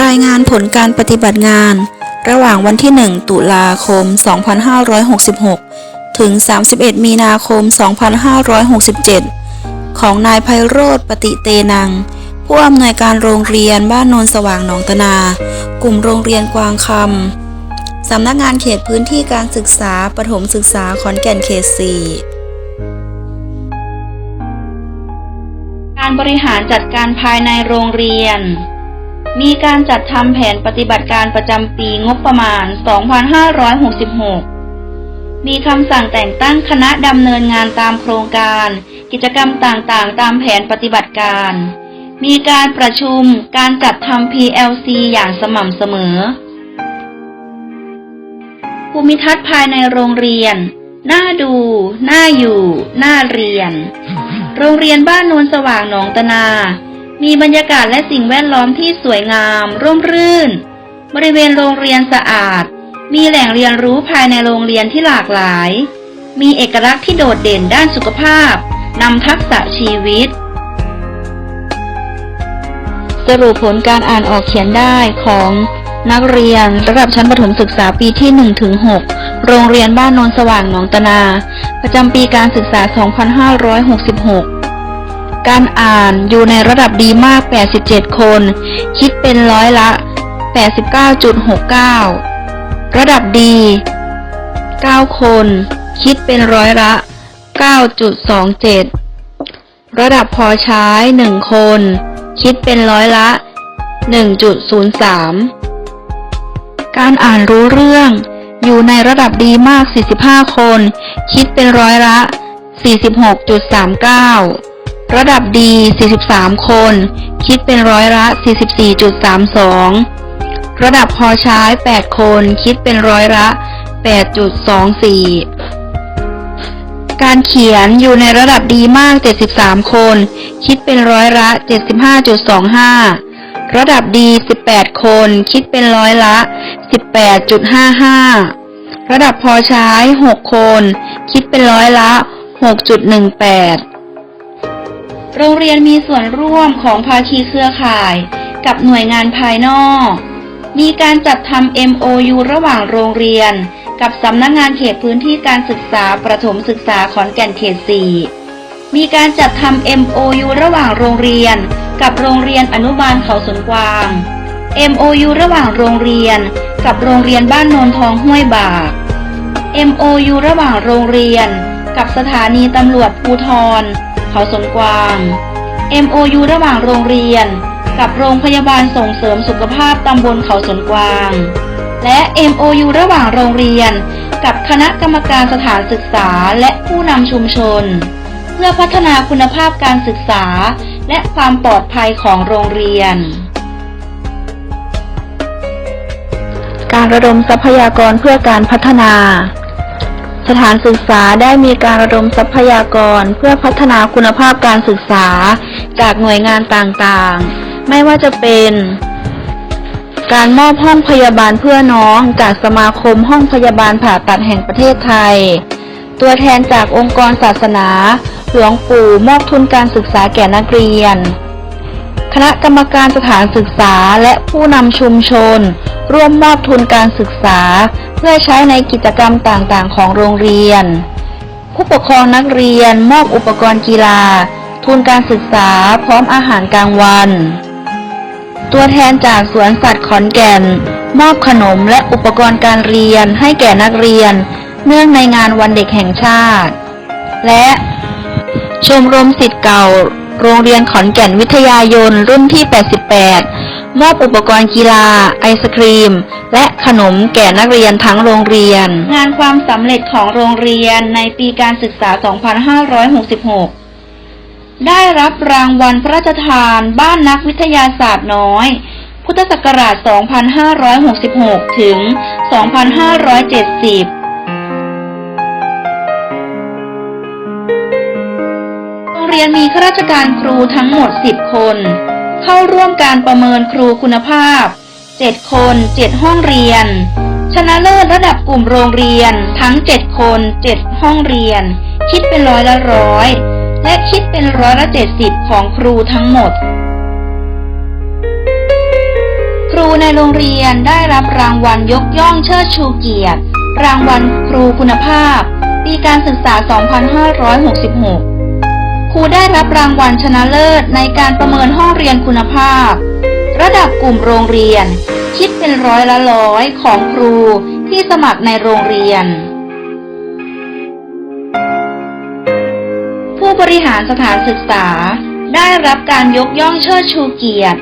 รายงานผลการปฏิบัติงาน ระหว่างวันที่ 1 ตุลาคม 2566 ถึง 31 มีนาคม 2567 ของนายไพโรธปฏิเตนัง ผู้อำนวยการโรงเรียนบ้านโนนสว่างหนองตนา กลุ่มโรงเรียนกวางคำสำนักงานเขตพื้นที่การศึกษาปฐมศึกษาขอนแก่นเขต 4การบริหารจัดการภายในโรงเรียน มีการจัดทำแผนปฏิบัติการประจำปีงบประมาณ 2566 มีคำสั่งแต่งตั้งคณะดำเนินงานตามโครงการ กิจกรรมต่างๆ ตามแผนปฏิบัติการ มีการประชุมการจัดทำ PLC อย่างสม่ำเสมอ ภูมิทัศน์ภายในโรงเรียน น่าดู น่าอยู่ น่าเรียน โรงเรียนบ้านโนนสว่างหนองตนา มีบรรยากาศและสิ่งแวดล้อมที่สวยงาม ร่มรื่น บริเวณโรงเรียนสะอาด มีแหล่งเรียนรู้ภายในโรงเรียนที่หลากหลาย มีเอกลักษณ์ที่โดดเด่นด้านสุขภาพนำทักษะชีวิต สรุปผลการอ่านออกเขียนได้ของนักเรียนระดับชั้นประถมศึกษาปีที่1ถึง6โรงเรียนบ้านโนนสว่างหนองตนา ประจำปีการศึกษา 2566 การอ่านอยู่ในระดับดีมาก 87 คน คิดเป็นร้อยละ 89.69 ระดับดี 9 คน คิดเป็นร้อยละ 9.27 ระดับพอใช้ 1 คน คิดเป็นร้อยละ 1.03 การอ่านรู้เรื่อง อยู่ในระดับดีมาก 45 คน คิดเป็นร้อยละ 46.39 ระดับดี 43 คน คิดเป็นร้อยละ 44.32 ระดับพอใช้ 8 คน คิดเป็นร้อยละ 8.24 การเขียนอยู่ในระดับดีมาก 73 คน คิดเป็นร้อยละ 75.25 ระดับดี 18 คน คิดเป็นร้อยละ 18.55 ระดับพอใช้ 6 คน คิดเป็นร้อยละ 6.18 โรงเรียนมีส่วนร่วมของภาคีเครือข่าย กับหน่วยงานภายนอก มีการจัดทำ MOU ระหว่างโรงเรียน กับสำนักงานเขตพื้นที่การศึกษาประถมศึกษาขอนแก่นเขต 4 มีการจัดทำ MOU ระหว่างโรงเรียน กับโรงเรียนอนุบาลเขาสนกวาง MOU ระหว่างโรงเรียน กับโรงเรียนบ้านโนนทองห้วยบาก MOU ระหว่างโรงเรียน กับสถานีตำรวจภูทร เขาสนกวาง MOU ระหว่างโรงเรียน กับโรงพยาบาลส่งเสริมสุขภาพตำบลเขาสนกวาง และ MOU ระหว่างโรงเรียน กับคณะกรรมการสถานศึกษาและผู้นำชุมชน เพื่อพัฒนาคุณภาพการศึกษา และความปลอดภัยของโรงเรียนการระดมทรัพยากรเพื่อการพัฒนา ถานศึกษาได้มีการระดมทรัพยากรเพื่อพัฒนาคุณภาพการศึกษา จากหน่วยงานต่างๆ ไม่ว่าจะเป็น การมอบห้องพยาบาลเพื่อน้องจากสมาคมห้องพยาบาลผ่าตัดแห่งประเทศไทย ตัวแทนจากองค์กรศาสนา หลวงปู่มอบทุนการศึกษาแก่นักเรียน คณะกรรมการสถานศึกษาและผู้นำชุมชน ร่วมมอบทุนการศึกษา เพื่อใช้ในกิจกรรมต่างๆ ของโรงเรียน ผู้ปกครองนักเรียนมอบอุปกรณ์กีฬา ทุนการศึกษาพร้อมอาหารกลางวัน ตัวแทนจากสวนสัตว์ขอนแก่น มอบขนมและอุปกรณ์การเรียนให้แก่นักเรียน เนื่องในงานวันเด็กแห่งชาติ และชมรมสิทธิ์เก่า โรงเรียนขอนแก่นวิทยายนรุ่นที่ 88 มอบอุปกรณ์กีฬา ไอศครีม และขนมแก่นักเรียนทั้งโรงเรียน งานความสำเร็จของโรงเรียนในปีการศึกษา 2566 ได้รับรางวัลพระราชทานบ้านนักวิทยาศาสตร์น้อย พุทธศักราช 2566 ถึง 2570 เรียนมีข้าราชการครูทั้งหมด 10 คน เข้าร่วมการประเมินครูคุณภาพ 7 คน 7 ห้องเรียน ชนะเลิศระดับกลุ่มโรงเรียนทั้ง 7 คน 7 ห้องเรียน คิดเป็นร้อยละร้อย และคิดเป็นร้อยละ 70 ของครูทั้งหมด ครูในโรงเรียนได้รับรางวัลยกย่องเชิดชูเกียรติ รางวัลครูคุณภาพ ปีการศึกษา 2566 ครูได้รับรางวัลชนะเลิศในการประเมินห้องเรียนคุณภาพ ระดับกลุ่มโรงเรียน คิดเป็นร้อยละร้อยของครูที่สมัครในโรงเรียน ผู้บริหารสถานศึกษา ได้รับการยกย่องเชิดชูเกียรติ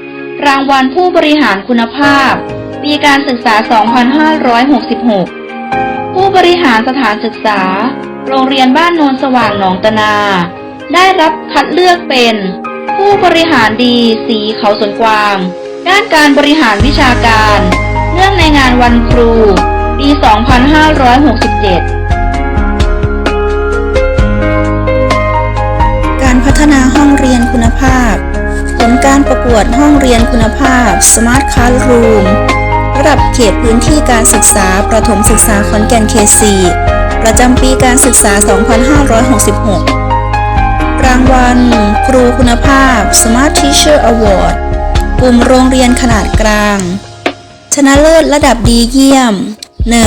รางวัลผู้บริหารคุณภาพ ปีการศึกษา 2566 ผู้บริหารสถานศึกษา โรงเรียนบ้านโนนสว่างหนองตะนา ได้รับคัดเลือกเป็น ผู้บริหารดีสีเขาสวนกวาง ด้านการบริหารวิชาการ เนื่องในงานวันครู ปี 2567การพัฒนาห้องเรียนคุณภาพ ผลการประกวดห้องเรียนคุณภาพ Smart Classroom ระดับเขตพื้นที่การศึกษาประถมศึกษาขอนแก่นเขต4ประจำปีการศึกษา 2566 รางวัล ครูคุณภาพ Smart Teacher Award กลุ่มโรงเรียนขนาดกลาง ชนะเลิศระดับดีเยี่ยม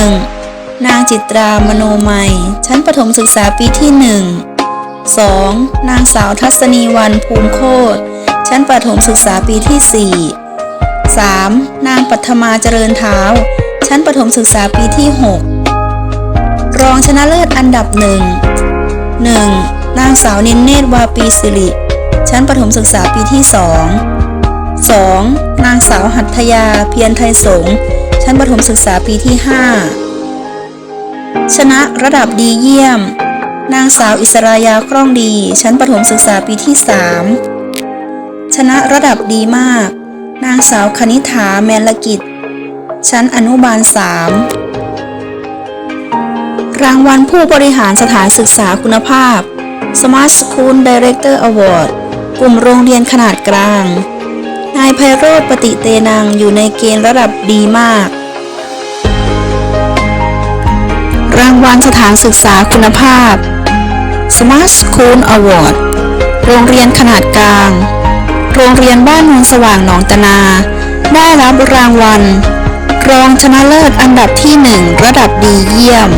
1. นางจิตรามโนมัย ชั้นประถมศึกษาปีที่ 1 2. นางสาวทัศนีวันภูมิโคตร ชั้นประถมศึกษาปีที่ 4 3. นางปัทมาเจริญเท้า ชั้นประถมศึกษาปีที่ 6 รองชนะเลิศอันดับหนึ่ง 1. นางสาวนินเนตรวาปีสิริ ชั้นประถมศึกษาปีที่2 2. นางสาวหัตถยาเพียรไทยสงชั้นประถมศึกษาปีที่ 5 ชนะระดับดีเยี่ยม นางสาวอิสรายาคล่องดี ชั้นประถมศึกษาปีที่ 3 ชนะระดับดีมาก นางสาวคณิ t าแมนลกิจ ชั้นอนุบาล 3 รางวัลผู้บริหารสถานศึกษาคุณภาพ Smart School Director Award กลุ่มโรงเรียนขนาดกลาง นายไพโรธปฏิเตนังอยู่ในเกณฑ์ระดับดีมาก รางวัลสถานศึกษาคุณภาพ Smart School Award โรงเรียนขนาดกลาง โรงเรียนบ้านโนนสว่างหนองตะนา ได้รับรางวัล รองชนะเลิศอันดับที่หนึ่งระดับดีเยี่ยม